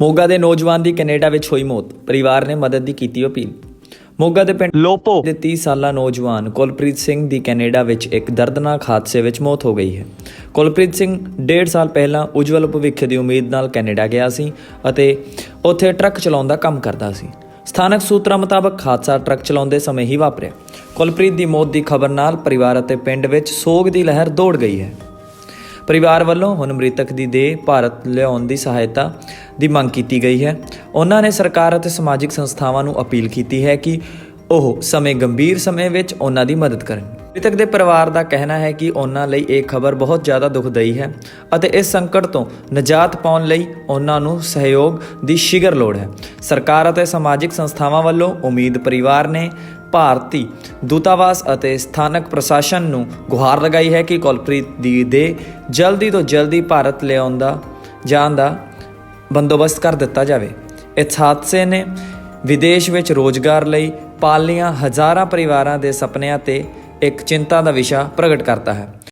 ਮੋਗਾ ਦੇ ਨੌਜਵਾਨ ਦੀ ਕੈਨੇਡਾ ਵਿੱਚ ਹੋਈ ਮੌਤ। ਪਰਿਵਾਰ ਨੇ ਮਦਦ ਦੀ ਕੀਤੀ ਅਪੀਲ। ਮੋਗਾ ਦੇ ਪਿੰਡ ਲੋਪੋ। ਦੇ 30 ਸਾਲਾ ਨੌਜਵਾਨ ਕੁਲਪ੍ਰੀਤ ਸਿੰਘ ਦੀ ਕੈਨੇਡਾ ਵਿੱਚ ਇੱਕ ਦਰਦਨਾਕ ਹਾਦਸੇ ਵਿੱਚ ਮੌਤ ਹੋ ਗਈ ਹੈ। ਕੁਲਪ੍ਰੀਤ ਸਿੰਘ 1.5 ਸਾਲ ਪਹਿਲਾਂ ਉਜਵਲ ਭਵਿੱਖ ਦੀ ਉਮੀਦ ਨਾਲ ਕੈਨੇਡਾ ਗਿਆ ਸੀ ਅਤੇ ਉੱਥੇ ਟਰੱਕ ਚਲਾਉਣ ਦਾ ਕੰਮ ਕਰਦਾ ਸੀ। ਸਥਾਨਕ ਸੂਤਰਾਂ ਮੁਤਾਬਕ ਹਾਦਸਾ ਟਰੱਕ ਚਲਾਉਂਦੇ ਸਮੇਂ ਹੀ ਵਾਪਰਿਆ। ਕੁਲਪ੍ਰੀਤ ਦੀ ਮੌਤ ਦੀ ਖਬਰ ਨਾਲ ਪਰਿਵਾਰ ਅਤੇ ਪਿੰਡ ਵਿੱਚ ਸੋਗ ਦੀ ਲਹਿਰ ਦੌੜ ਗਈ ਹੈ। ਪਰਿਵਾਰ ਵੱਲੋਂ ਹੁਣ ਮ੍ਰਿਤਕ ਦੀ ਦੇਹ ਭਾਰਤ ਲਿਆਉਣ ਦੀ ਸਹਾਇਤਾ ਦੀ ਮੰਗ ਕੀਤੀ ਗਈ ਹੈ। ਉਹਨਾਂ ਨੇ ਸਰਕਾਰ ਅਤੇ ਸਮਾਜਿਕ ਸੰਸਥਾਵਾਂ ਨੂੰ ਅਪੀਲ ਕੀਤੀ ਹੈ ਕਿ ਉਹ ਸਮੇਂ ਗੰਭੀਰ ਸਮੇਂ ਵਿੱਚ ਉਹਨਾਂ ਦੀ ਮਦਦ ਕਰਨ। ਮ੍ਰਿਤਕ ਦੇ ਪਰਿਵਾਰ ਦਾ ਕਹਿਣਾ ਹੈ ਕਿ ਉਹਨਾਂ ਲਈ ਇਹ ਖਬਰ ਬਹੁਤ ਜ਼ਿਆਦਾ ਦੁਖਦਾਈ ਹੈ ਅਤੇ ਇਸ ਸੰਕਟ ਤੋਂ ਨਜਾਤ ਪਾਉਣ ਲਈ ਉਹਨਾਂ ਨੂੰ ਸਹਿਯੋਗ ਦੀ ਸ਼ਿਗਰ ਲੋੜ ਹੈ। ਸਰਕਾਰ ਅਤੇ ਸਮਾਜਿਕ ਸੰਸਥਾਵਾਂ ਵੱਲੋਂ ਉਮੀਦ ਪਰਿਵਾਰ ਨੇ ਭਾਰਤੀ ਦੂਤਾਵਾਸ ਅਤੇ ਸਥਾਨਕ ਪ੍ਰਸ਼ਾਸਨ ਨੂੰ ਗੁਹਾਰ ਲਗਾਈ ਹੈ ਕਿ ਕੁਲਪ੍ਰੀਤ ਦੀ ਦੇ ਜਲਦੀ ਤੋਂ ਜਲਦੀ ਭਾਰਤ ਲਿਆਉਂਦਾ, ਜਾਣ ਦਾ ਬੰਦੋਬਸਤ ਕਰ ਦਿੱਤਾ ਜਾਵੇ। ਇਸ ਹਾਦਸੇ ਨੇ ਵਿਦੇਸ਼ ਵਿੱਚ ਰੋਜ਼ਗਾਰ ਲਈ ਪਾਲੀਆਂ ਹਜ਼ਾਰਾਂ ਪਰਿਵਾਰਾਂ ਦੇ ਸੁਪਨਿਆਂ ਤੇ ਇੱਕ ਚਿੰਤਾ ਦਾ ਵਿਸ਼ਾ ਪ੍ਰਗਟ ਕਰਤਾ ਹੈ।